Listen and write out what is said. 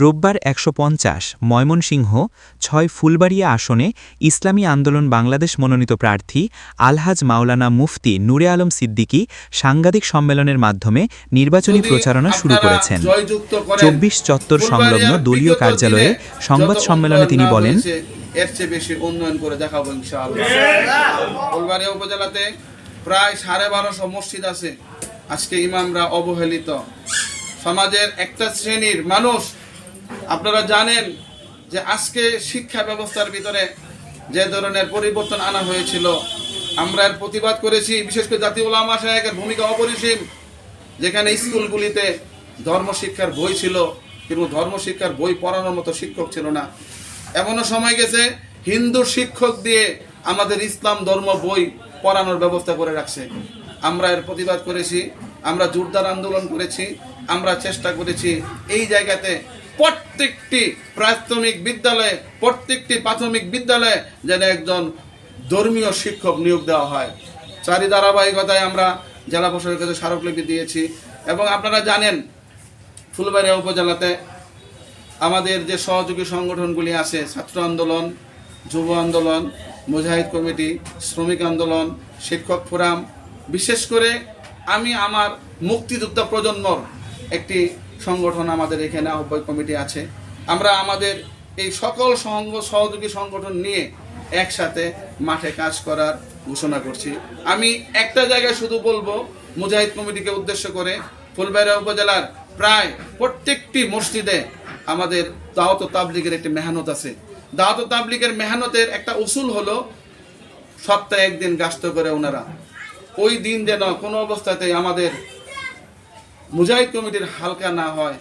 রোববার একশো পঞ্চাশ ময়মনসিংহ ছয় ফুলবাড়িয়া আসনে ইসলামী আন্দোলন বাংলাদেশ মনোনীত প্রার্থী আলহাজ মাওলানা মুফতি নূরে আলম সিদ্দিকী সাংবাদিক সম্মেলনের মাধ্যমে নির্বাচনী প্রচারণা শুরু করেছেন। চব্বিশ চত্বর সংলগ্ন দলীয় কার্যালয়ে সংবাদ সম্মেলনে তিনি বলেন এর চেয়ে বেশি উন্নয়ন করে দেখাবো ফুলবাড়িয়া উপজেলাতে প্রায় সাড়ে বারোশো মসজিদ আছে। আজকে ইমামরা অবহেলিত। সমাজের একটা শ্রেণির মানুষ আপনারা জানেন যে আজকে শিক্ষা ব্যবস্থার ভিতরে যে ধরনের পরিবর্তন আনা হয়েছিল, আমরা এর প্রতিবাদ করেছি। বিশেষ করে জাতীয় ওলামা সাহেবের ভূমিকা অপরিসীম, যেখানে স্কুলগুলিতে ধর্মশিক্ষার বই ছিল, কিন্তু ধর্মশিক্ষার বই পড়ানোর মতো শিক্ষক ছিল না। এমনও সময় গেছে, হিন্দু শিক্ষক দিয়ে আমাদের ইসলাম ধর্ম বই পড়ানোর ব্যবস্থা করে রাখছে। আমরা এর প্রতিবাদ করেছি, আমরা জোরদার আন্দোলন করেছি, আমরা চেষ্টা করেছি এই জায়গাতে প্রত্যেকটি প্রাথমিক বিদ্যালয়ে, প্রত্যেকটি প্রাথমিক বিদ্যালয়ে যেন একজন ধর্মীয় শিক্ষক নিয়োগ দেওয়া হয়। চারি ধারাবাহিকতায় আমরা জেলা প্রশাসনের কাছে স্মারকলিপি দিয়েছি এবং আপনারা জানেন, ফুলবাড়িয়া উপজেলাতে আমাদের যে সহযোগী সংগঠনগুলি আছে, ছাত্র আন্দোলন, যুব আন্দোলন, মুজাহিদ কমিটি, শ্রমিক আন্দোলন, শিক্ষক ফোরাম, বিশেষ করে আমি আমার মুক্তিযোদ্ধা প্রজন্মর একটি সংগঠন আমাদের এখানে আহ্বায়ক কমিটি আছে। আমরা আমাদের এই সকল সঙ্গ সহযোগী সংগঠন নিয়ে একসাথে মাঠে কাজ করার ঘোষণা করছি। আমি একটা জায়গায় শুধু বলব, মুজাহিদ কমিটিকে উদ্দেশ্য করে ফুলবাড়িয়া উপজেলার প্রায় প্রত্যেকটি মসজিদে আমাদের দাওয়াত তাবলিগের একটি মেহনত আছে। দাওয়াত তাবলিগের মেহনতের একটা উসুল হলো সপ্তাহে একদিন গাস্ত করে ওনারা। ওই দিন যেন কোনো অবস্থাতেই আমাদের মুজাহিদ কমিটির হালকা না হয়